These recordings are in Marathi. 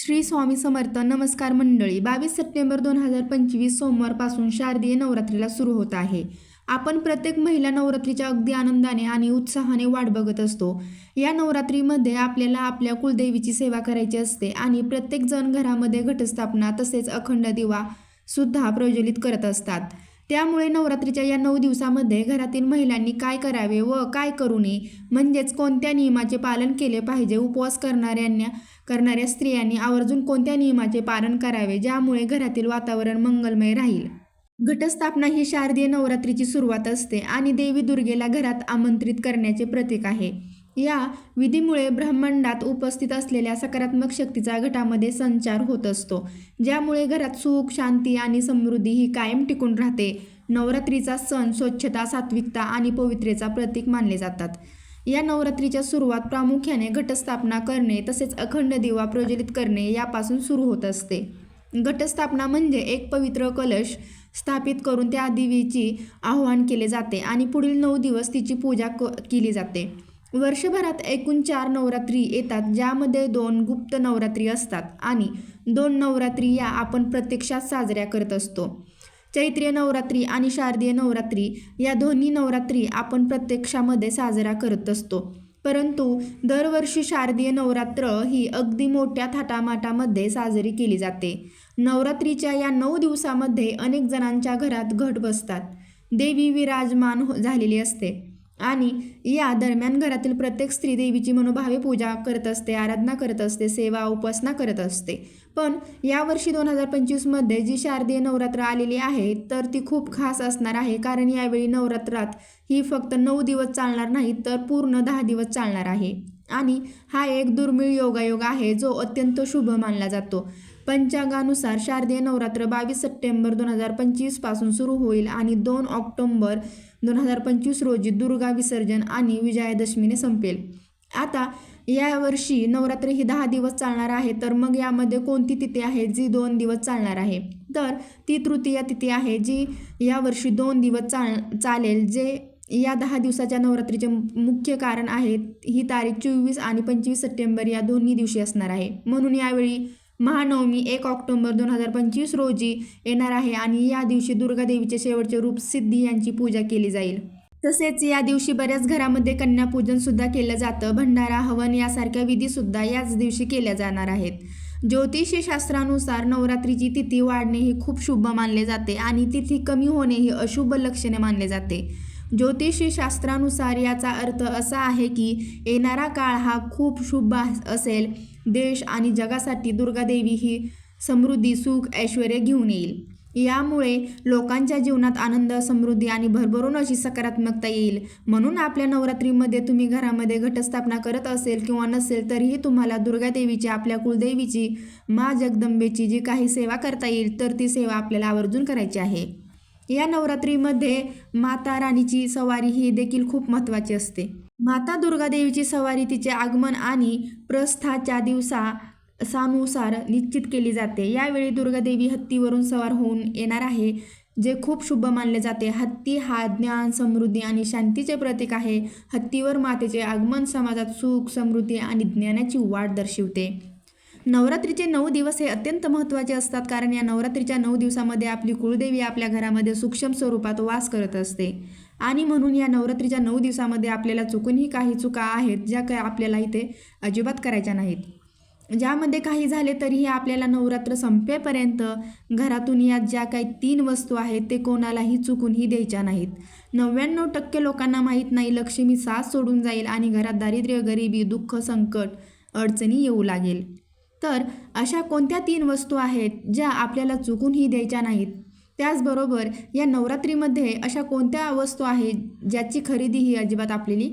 श्री स्वामी समर्थ नमस्कार मंडळी. बावीस सप्टेंबर दोन हजार पंचवीस सोमवारपासून शारदीय नवरात्रीला सुरू होत आहे. आपण प्रत्येक महिला नवरात्रीच्या अगदी आनंदाने आणि उत्साहाने वाट बघत असतो. या नवरात्रीमध्ये आपल्याला आपल्या कुलदेवीची सेवा करायची असते आणि प्रत्येकजण घरामध्ये घटस्थापना तसेच अखंड दिवा सुद्धा प्रज्वलित करत असतात. त्यामुळे नवरात्रीच्या या नऊ दिवसामध्ये घरातील महिलांनी काय करावे व काय करू नये म्हणजेच कोणत्या नियमाचे पालन केले पाहिजे उपवास करणाऱ्यांना करणाऱ्या स्त्रियांनी आवर्जून कोणत्या नियमाचे पालन करावे ज्यामुळे घरातील वातावरण मंगलमय राहील? घटस्थापना ही शारदीय नवरात्रीची सुरुवात असते आणि देवी दुर्गेला घरात आमंत्रित करण्याचे प्रतीक आहे. या विधीमुळे ब्रह्मांडात उपस्थित असलेल्या सकारात्मक शक्तीचा घटामध्ये संचार होत असतो. ज्यामुळे घरात सुख शांती आणि समृद्धी ही कायम टिकून राहते. नवरात्रीचा सण स्वच्छता सात्विकता आणि पवित्रेचा प्रतीक मानले जातात. या नवरात्रीच्या सुरुवात प्रामुख्याने घटस्थापना करणे तसेच अखंड दिवा प्रज्वलित करणे यापासून सुरू होत असते. घटस्थापना म्हणजे एक पवित्र कलश स्थापित करून त्या देवीची आवाहन केले जाते आणि पुढील नऊ दिवस तिची पूजा क केली जाते. वर्षभरात एकूण चार नवरात्री येतात ज्यामध्ये दोन गुप्त नवरात्री असतात आणि दोन नवरात्री या आपण प्रत्यक्षात साजऱ्या करत असतो. चैत्रीय नवरात्री आणि शारदीय नवरात्री या दोन्ही नवरात्री आपण प्रत्यक्षामध्ये साजरा करत असतो. परंतु दरवर्षी शारदीय नवरात्र ही अगदी मोठ्या थाटामाटामध्ये साजरी केली जाते. नवरात्रीच्या या नऊ दिवसामध्ये अनेक जणांच्या घरात घट बसतात. देवी विराजमान हो- झालेली असते. आणि या दरम्यान घरातील प्रत्येक स्त्री देवीची मनोभावे पूजा करत असते आराधना करत असते सेवा उपासना करत असते. पण यावर्षी दोन हजार पंचवीसमध्ये जी शारदीय नवरात्र आलेली आहे तर ती खूप खास असणार आहे. कारण यावेळी नवरात्रात ही फक्त नऊ दिवस चालणार नाही तर पूर्ण दहा दिवस चालणार आहे. आणि हा एक दुर्मिळ योगायोग आहे जो अत्यंत शुभ मानला जातो. पंचांगानुसार शारदीय नवरात्र बावीस सप्टेंबर दोन हजार पंचवीसपासून सुरू होईल आणि दोन ऑक्टोंबर दोन हजार पंचवीस रोजी दुर्गा विसर्जन आणि विजयादशमीने संपेल. आता यावर्षी नवरात्र ही दहा दिवस चालणार आहे तर मग यामध्ये कोणती तिथी आहे जी दोन दिवस चालणार आहे? तर ती तृतीया तिथी आहे जी यावर्षी दोन दिवस चाल चालेल जे या दहा दिवसाच्या नवरात्रीचे मुख्य कारण आहे ही तारीख चोवीस आणि पंचवीस सप्टेंबर या दोन्ही दिवशी असणार आहे. म्हणून यावेळी महानवमी एक ऑक्टोबर दोन हजार पंचवीस रोजी येणार आहे आणि या दिवशी दुर्गा देवीचे शेवटचे रूप सिद्धी यांची पूजा केली जाईल. तसेच या दिवशी बऱ्याच घरामध्ये कन्यापूजन सुद्धा केलं जातं. भंडारा हवन यासारख्या विधी सुद्धा याच दिवशी केल्या जाणार आहेत. ज्योतिषी शास्त्रानुसार नवरात्रीची तिथी वाढणे हे खूप शुभ मानले जाते आणि तिथी कमी होणे ही अशुभ लक्षणे मानले जाते. ज्योतिषी शास्त्रानुसार याचा अर्थ असा आहे की येणारा काळ हा खूप शुभ असेल. देश आणि जगासाठी दुर्गादेवी ही समृद्धी सुख ऐश्वर घेऊन येईल. यामुळे लोकांच्या जीवनात आनंद समृद्धी आणि भरभरून अशी सकारात्मकता येईल. म्हणून आपल्या नवरात्रीमध्ये तुम्ही घरामध्ये घटस्थापना करत असेल किंवा नसेल तरीही तुम्हाला दुर्गादेवीची आपल्या कुलदेवीची मा जगदंबेची जी काही सेवा करता येईल तर ती सेवा आपल्याला आवर्जून करायची आहे. या नवरात्रीमध्ये माता राणीची सवारी ही देखील खूप महत्त्वाची असते. माता दुर्गादेवीची सवारी तिचे आगमन आणि प्रस्थाच्या दिवसा सानुसार निश्चित केली जाते. यावेळी दुर्गादेवी हत्तीवरून सवार होऊन येणार आहे जे खूप शुभ मानले जाते. हत्ती हा ज्ञान समृद्धी आणि शांतीचे प्रतीक आहे. हत्तीवर मातेचे आगमन समाजात सुख समृद्धी आणि ज्ञानाची वाढ दर्शवते. नवरात्रीचे नऊ दिवस हे अत्यंत महत्त्वाचे असतात कारण या नवरात्रीच्या नऊ दिवसामध्ये आपली कुळदेवी आपल्या घरामध्ये सूक्ष्म स्वरूपात वास करत असते. आणि म्हणून या नवरात्रीच्या नऊ दिवसामध्ये आपल्याला चुकूनही काही चुका आहेत ज्या काय आपल्याला इथे अजिबात करायच्या नाहीत. ज्यामध्ये काही झाले तरीही आपल्याला नवरात्र संपेपर्यंत घरातून या ज्या काही तीन वस्तू आहेत ते कोणालाही चुकूनही द्यायच्या नाहीत. नव्याण्णव टक्के लोकांना माहीत नाही लक्ष्मी साथ सोडून जाईल आणि घरात दारिद्र्य गरिबी दुःख संकट अडचणी येऊ लागेल. तर अशा कोणत्या तीन वस्तू आहेत ज्या आपल्याला चुकूनही द्यायच्या नाहीत? त्याचबरोबर या नवरात्रीमध्ये अशा कोणत्या वस्तू आहेत ज्याची खरेदी ही अजिबात आपल्याला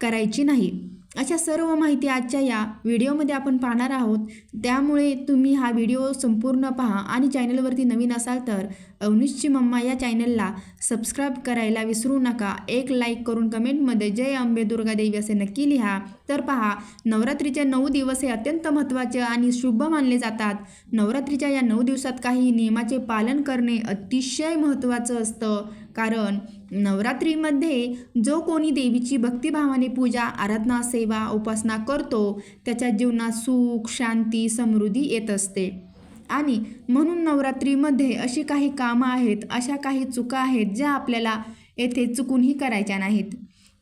करायची नाही? अशा सर्व माहिती आजच्या या व्हिडिओमध्ये आपण पाहणार आहोत. त्यामुळे तुम्ही हा व्हिडिओ संपूर्ण पहा आणि चॅनलवरती नवीन असाल तर अवनीशची मम्मा या चॅनलला सबस्क्राईब करायला विसरू नका. एक लाईक करून कमेंटमध्ये जय अंबे दुर्गा देवी असे नक्की लिहा. तर पहा नवरात्रीचे नऊ दिवस हे अत्यंत महत्त्वाचे आणि शुभ मानले जातात. नवरात्रीच्या या नऊ दिवसात काही नियमाचे पालन करणे अतिशय महत्त्वाचं असतं. कारण नवरात्रीमध्ये जो कोणी देवीची भक्तिभावाने पूजा आराधना सेवा उपासना करतो त्याच्या जीवनात सुख शांती समृद्धी येत असते. आणि म्हणून नवरात्रीमध्ये अशी काही कामं आहेत अशा काही चुका आहेत ज्या आपल्याला येथे चुकूनही करायच्या नाहीत.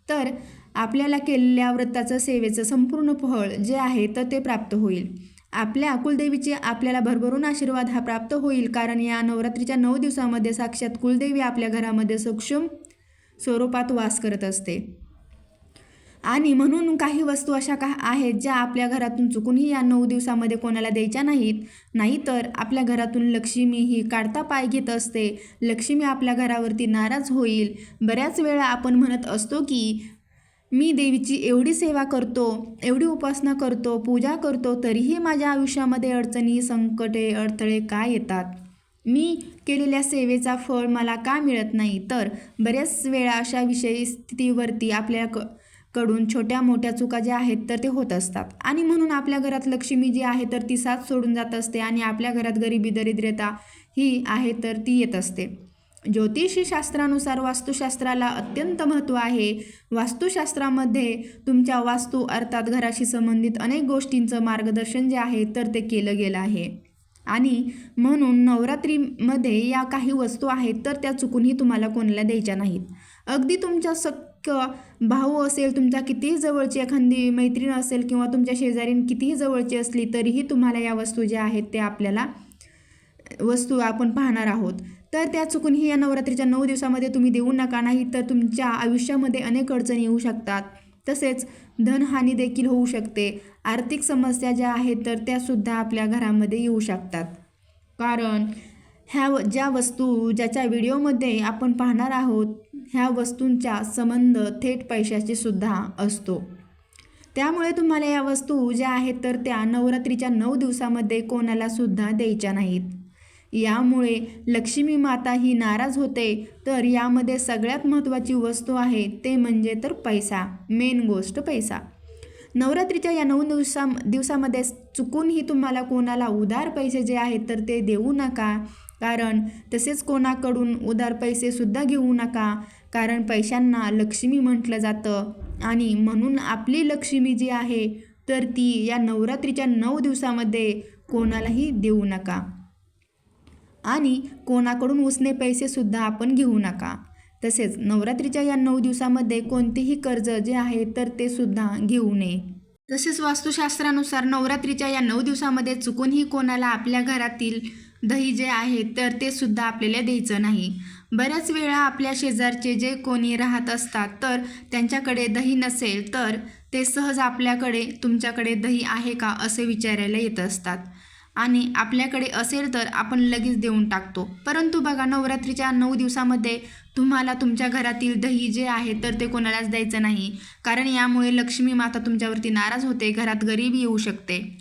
तर आपल्याला केलेल्या व्रताचं सेवेचं संपूर्ण फळ जे आहे तर ते प्राप्त होईल. आपल्या कुलदेवीचे आपल्याला भरभरून आशीर्वाद हा प्राप्त होईल कारण या नवरात्रीच्या नऊ दिवसामध्ये साक्षात कुलदेवी आपल्या घरामध्ये सूक्ष्म स्वरूपात वास करत असते. आणि म्हणून काही वस्तू अशा का आहेत ज्या आपल्या घरातून चुकूनही या नऊ दिवसामध्ये कोणाला द्यायच्या नाहीत. नाहीतर आपल्या घरातून लक्ष्मी ही काढता पाय घेत असते. लक्ष्मी आपल्या घरावरती नाराज होईल. बऱ्याच वेळा आपण म्हणत असतो की मी देवीची एवढी सेवा करतो एवढी उपासना करतो पूजा करतो तरीही माझ्या आयुष्यामध्ये अडचणी संकटे अडथळे का येतात? मी केलेल्या सेवेचा फळ मला का मिळत नाही? तर बऱ्याच वेळा अशा विषयी स्थितीवरती आपल्या क कडून छोट्या मोठ्या चुका ज्या आहेत तर ते होत असतात. आणि म्हणून आपल्या घरात लक्ष्मी जी आहे तर ती साथ सोडून जात असते आणि आपल्या घरात गरिबी दरिद्रता ही आहे तर ती येत असते. ज्योतिषी शास्त्रानुसार वास्तुशास्त्राला अत्यंत महत्त्व आहे. वास्तुशास्त्रामध्ये तुमच्या वास्तू अर्थात घराशी संबंधित अनेक गोष्टींचं मार्गदर्शन जे आहे तर ते केलं गेलं आहे. आणि म्हणून नवरात्रीमध्ये या काही वस्तू आहेत तर त्या चुकूनही तुम्हाला कोणाला द्यायच्या नाहीत. अगदी तुमच्या सख्य भाऊ असेल तुमच्या कितीही जवळची एखादी मैत्रीण असेल किंवा तुमच्या शेजारीन कितीही जवळची असली तरीही तुम्हाला या वस्तू ज्या आहेत त्या आपल्याला वस्तू आपण पाहणार आहोत. तर त्या चुकूनही या नवरात्रीच्या नऊ दिवसामध्ये तुम्ही देऊ नका नाही तर तुमच्या आयुष्यामध्ये अनेक अडचणी येऊ शकतात. तसेच धनहानी देखील होऊ शकते. आर्थिक समस्या ज्या आहेत तर त्यासुद्धा आपल्या घरामध्ये येऊ शकतात. कारण ह्या व- ज्या वस्तू ज्याच्या व्हिडिओमध्ये आपण पाहणार आहोत ह्या वस्तूंचा संबंध थेट पैशाशी सुद्धा असतो. त्यामुळे तुम्हाला या वस्तू ज्या आहेत तर त्या नवरात्रीच्या नऊ दिवसामध्ये कोणाला सुद्धा द्यायच्या नाहीत. यामुळे लक्ष्मी माता ही नाराज होते तर यामध्ये सगळ्यात महत्त्वाची वस्तू आहे ते म्हणजे तर पैसा मेन गोष्ट पैसा. नवरात्रीच्या या नऊ दिवसा दिवसामध्ये चुकूनही तुम्हाला कोणाला उधार पैसे जे आहेत तर ते देऊ नका. कारण तसेच कोणाकडून उधार पैसेसुद्धा घेऊ नका. कारण पैशांना लक्ष्मी म्हटलं जातं. आणि म्हणून आपली लक्ष्मी जी आहे तर ती या नवरात्रीच्या नऊ दिवसामध्ये कोणालाही देऊ नका. आणि कोणाकडून उसने पैसेसुद्धा आपण घेऊ नका. तसेच नवरात्रीच्या या नऊ दिवसामध्ये कोणतेही कर्ज जे आहे तर ते सुद्धा घेऊ नये. तसेच वास्तुशास्त्रानुसार नवरात्रीच्या या नऊ दिवसामध्ये चुकूनही कोणाला आपल्या घरातील दही जे आहे तर ते सुद्धा आपल्याला द्यायचं नाही. बऱ्याच वेळा आपल्या शेजारचे जे कोणी राहत असतात तर त्यांच्याकडे दही नसेल तर ते सहज आपल्याकडे तुमच्याकडे दही आहे का? असे विचारायला येत असतात. आणि आपल्याकडे असेल तर आपण लगेच देऊन टाकतो. परंतु बघा नवरात्रीच्या नऊ दिवसामध्ये तुम्हाला तुमच्या घरातील दही जे आहे तर ते कोणालाच द्यायचं नाही. कारण यामुळे लक्ष्मी माता तुमच्यावरती नाराज होते घरात गरीबी येऊ शकते.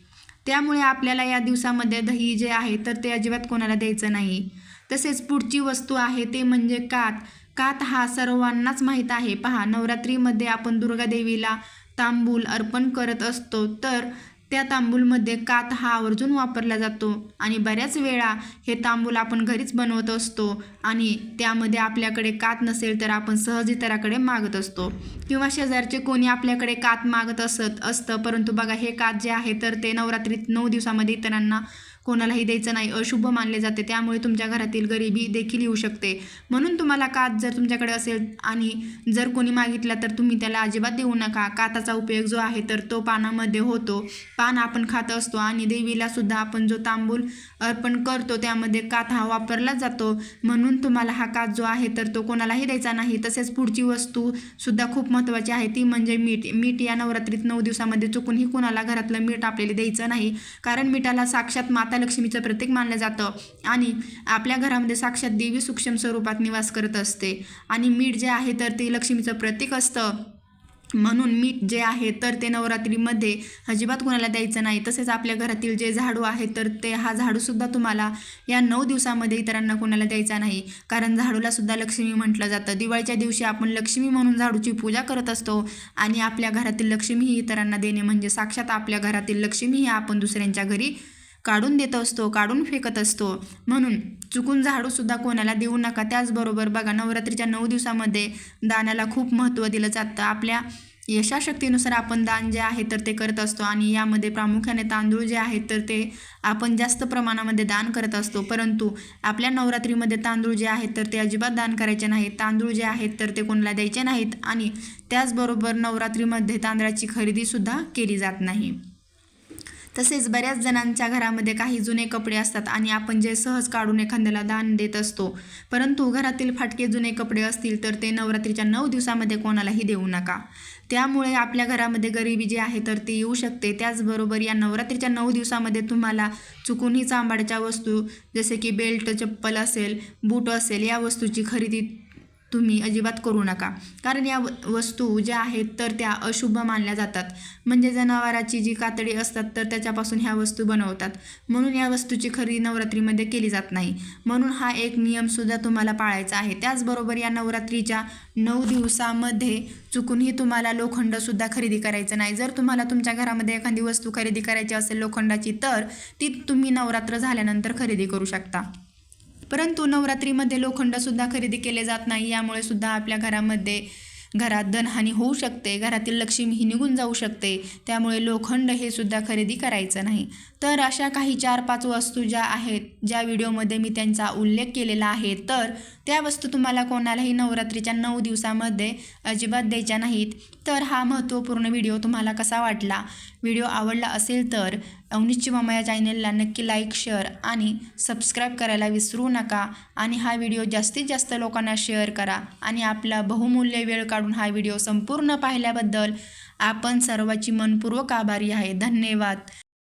त्यामुळे आपल्याला या दिवसामध्ये दही जे आहे तर ते अजिबात कोणाला द्यायचं नाही. तसेच पुढची वस्तू आहे ते म्हणजे कात. कात हा सर्वांनाच माहीत आहे. पहा नवरात्रीमध्ये आपण दुर्गादेवीला तांबूल अर्पण करत असतो. तर त्या तांबूलमध्ये कात हा आवर्जून वापरला जातो आणि बऱ्याच वेळा हे तांबूल आपण घरीच बनवत असतो आणि त्यामध्ये आपल्याकडे कात नसेल तर आपण सहज इतराकडे मागत असतो. किंवा शेजारचे कोणी आपल्याकडे कात मागत असत असतं परंतु बघा हे कात जे आहे तर ते नवरात्रीत नऊ दिवसामध्ये इतरांना कोणालाही द्यायचं नाही अशुभ मानले जाते. त्यामुळे तुमच्या घरातील गरिबी देखील येऊ शकते. म्हणून तुम्हाला कात जर तुमच्याकडे असेल आणि जर कोणी मागितला तर तुम्ही त्याला अजिबात देऊ नका. काताचा उपयोग जो आहे तर तो पानामध्ये होतो. पान आपण खात असतो आणि देवीला सुद्धा आपण जो तांबूल अर्पण करतो त्यामध्ये कात हा वापरला जातो. म्हणून तुम्हाला हा कात जो आहे तर तो कोणालाही द्यायचा नाही. तसेच पुढची वस्तू सुद्धा खूप महत्त्वाची आहे. ती म्हणजे मीठ. मीठ या नवरात्रीत नऊ दिवसामध्ये चुकूनही कोणाला घरातलं मीठ आपल्याला द्यायचं नाही. कारण मिठाला साक्षात माता लक्ष्मीचं प्रतीक मानलं जातं आणि आपल्या घरामध्ये साक्षात देवी सूक्ष्म स्वरूपात निवास करत असते. आणि मीठ जे आहे तर ते लक्ष्मीचं प्रतीक असतं. म्हणून मीठ जे आहे तर ते नवरात्रीमध्ये अजिबात कोणाला द्यायचं नाही. तसेच आपल्या घरातील जे झाडू आहे तर ते हा झाडूसुद्धा तुम्हाला या नऊ दिवसामध्ये इतरांना कोणाला द्यायचा नाही. कारण झाडूलासुद्धा लक्ष्मी म्हटलं जातं. दिवाळीच्या दिवशी आपण लक्ष्मी म्हणून झाडूची पूजा करत असतो आणि आपल्या घरातील लक्ष्मी ही इतरांना देणे म्हणजे साक्षात आपल्या घरातील लक्ष्मी ही आपण दुसऱ्यांच्या घरी काढून देत असतो काढून फेकत असतो. म्हणून चुकून झाडूसुद्धा कोणाला देऊ नका. त्याचबरोबर बघा नवरात्रीच्या नऊ दिवसामध्ये दानाला खूप महत्त्व दिलं जातं. आपल्या यशाशक्तीनुसार आपण दान जे आहे तर ते करत असतो आणि यामध्ये प्रामुख्याने तांदूळ जे आहेत तर ते आपण जास्त प्रमाणामध्ये दान करत असतो. परंतु आपल्या नवरात्रीमध्ये तांदूळ जे आहेत तर ते अजिबात दान करायचे नाहीत. तांदूळ जे आहेत तर ते कोणाला द्यायचे नाहीत आणि त्याचबरोबर नवरात्रीमध्ये तांदळाची खरेदीसुद्धा केली जात नाही. तसेच बऱ्याच जणांच्या घरामध्ये काही जुने कपडे असतात आणि आपण जे सहज काढून एखाद्याला दान देत असतो. परंतु घरातील फाटके जुने कपडे असतील तर ते नवरात्रीच्या नऊ दिवसामध्ये कोणालाही देऊ नका. त्यामुळे आपल्या घरामध्ये गरिबी जी आहे तर ती येऊ शकते. त्याचबरोबर या नवरात्रीच्या नऊ दिवसामध्ये तुम्हाला चुकूनही चांबाडच्या वस्तू जसे की बेल्ट चप्पल असेल बूट असेल या वस्तूची खरेदी तुम्ही अजिबात करू नका. कारण या व- वस्तू ज्या आहेत तर त्या अशुभ मानल्या जातात. म्हणजे जनावराची जी कातडी असतात तर त्याच्यापासून ह्या वस्तू बनवतात. म्हणून या वस्तूची खरेदी नवरात्रीमध्ये केली जात नाही. म्हणून हा एक नियमसुद्धा तुम्हाला पाळायचा आहे. त्याचबरोबर या नवरात्रीच्या नऊ दिवसामध्ये चुकूनही तुम्हाला लोखंडसुद्धा खरेदी करायचं नाही. जर तुम्हाला तुमच्या घरामध्ये एखादी वस्तू खरेदी करायची असेल लोखंडाची तर ती तुम्ही नवरात्र झाल्यानंतर खरेदी करू शकता. परंतु नवरात्रीमध्ये लोखंडसुद्धा खरेदी केले जात नाही. यामुळे सुद्धा आपल्या घरामध्ये घरात धनहानी होऊ शकते. घरातील लक्ष्मी ही निघून जाऊ शकते. त्यामुळे लोखंड हे सुद्धा खरेदी करायचं नाही. तर अशा काही चार पाच वस्तू ज्या आहेत ज्या व्हिडिओमध्ये मी त्यांचा उल्लेख केलेला आहे तर त्या वस्तू तुम्हाला कोणालाही नवरात्रीच्या नऊ दिवसामध्ये अजिबात द्यायच्या नाहीत. तर हा महत्त्वपूर्ण व्हिडिओ तुम्हाला कसा वाटला? व्हिडिओ आवडला असेल तर अवनीची मामा या चॅनेलला नक्की लाईक शेअर आणि सबस्क्राईब करायला विसरू नका. आणि हा व्हिडिओ जास्तीत जास्त लोकांना शेअर करा. आणि आपला बहुमूल्य वेळ काढून हा व्हिडिओ संपूर्ण पाहिल्याबद्दल आपण सर्वाची मनपूर्वक आभारी आहे. धन्यवाद.